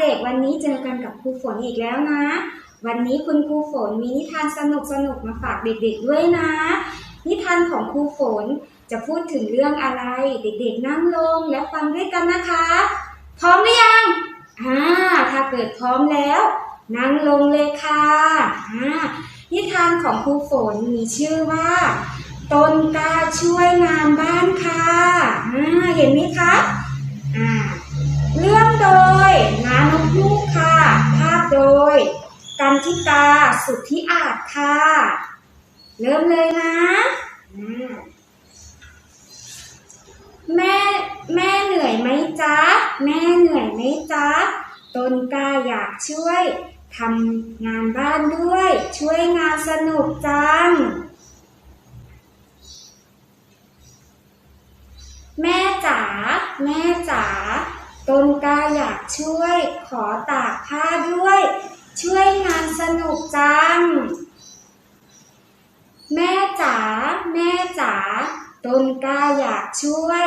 เด็กๆ วันนี้เจอกันกับครูฝนอีกแล้วนะ วันนี้คุณครูฝนมีนิทานสนุกๆมาฝากเด็กๆด้วยนะ นิทานของครูฝนจะพูดถึงเรื่องอะไร เด็กๆนั่งลงและฟังด้วยกันนะคะ พร้อมหรือยังอ่าถ้าเกิดพร้อมแล้ว นั่งลงเลยค่ะอ่านิทานของครูฝนมีชื่อว่าต้นกล้าช่วยงานบ้านค่ะอ่าเห็นไหมคะอ่า เรื่องโดยนานกยูกค่ะ ภาพโดย กันทิตาสุทธิอาจค่ะ เริ่มเลยนะแม่แม่เหนื่อยไหมจ๊ะ แม่เหนื่อยไหมจ๊ะตนกาอยากช่วยทำงานบ้านด้วย ช่วยงานสนุกจัง แม่จ๋าแม่จ๋าตนกาอยากช่วย ขอตากผ้าด้วย ช่วยงานสนุกจัง แม่จ๋าแม่จ๋าต้นกล้าอยากช่วย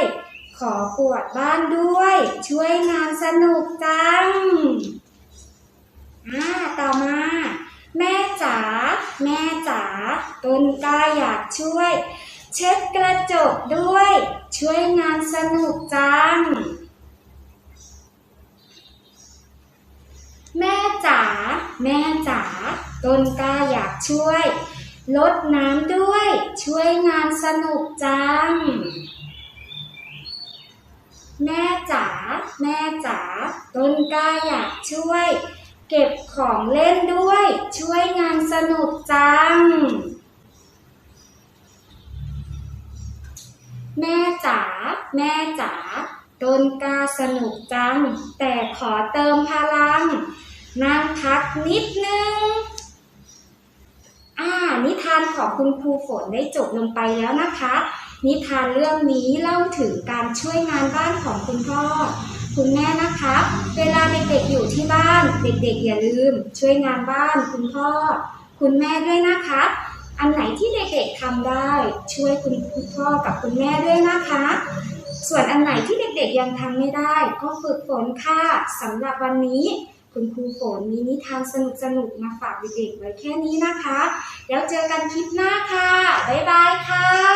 ขอกวดบ้านด้วย ช่วยงานสนุกจังอ่าต่อมา แม่จ๋าแม่จ๋าต้นกล้าอยากช่วย เช็ดกระจกด้วย ช่วยงานสนุกจัง แม่จ๋า แม่จ๋าต้นกล้าอยากช่วย ลดน้ำด้วย ช่วยงานสนุกจัง แม่จ๋าแม่จ๋าต้นกล้าอยากช่วย เก็บของเล่นด้วย ช่วยงานสนุกจัง แม่จ๋าแม่จ๋าต้นกล้าสนุกจัง แต่ขอเติมพลัง นั่งพักนิดนึง อ่า นิทานของคุณครูฝนได้จบลงไปแล้วนะคะ นิทานเรื่องนี้เล่าถึงการช่วยงานบ้านของคุณพ่อคุณแม่นะคะ เวลาเด็กๆอยู่ที่บ้าน เด็กๆอย่าลืม ช่วยงานบ้านคุณพ่อ คุณแม่ด้วยนะคะ อันไหนที่เด็กๆทำได้ ช่วยคุณพ่อกับคุณแม่ด้วยนะคะ ส่วนอันไหนที่เด็กๆยังทำไม่ได้ ก็ฝึกฝนค่ะสำหรับวันนี้ คุณครูฝนมีนิทานสนุกๆมาฝากเด็กๆไว้แค่นี้นะคะ แล้วเจอกันคลิปหน้าค่ะ บ๊ายบายค่ะ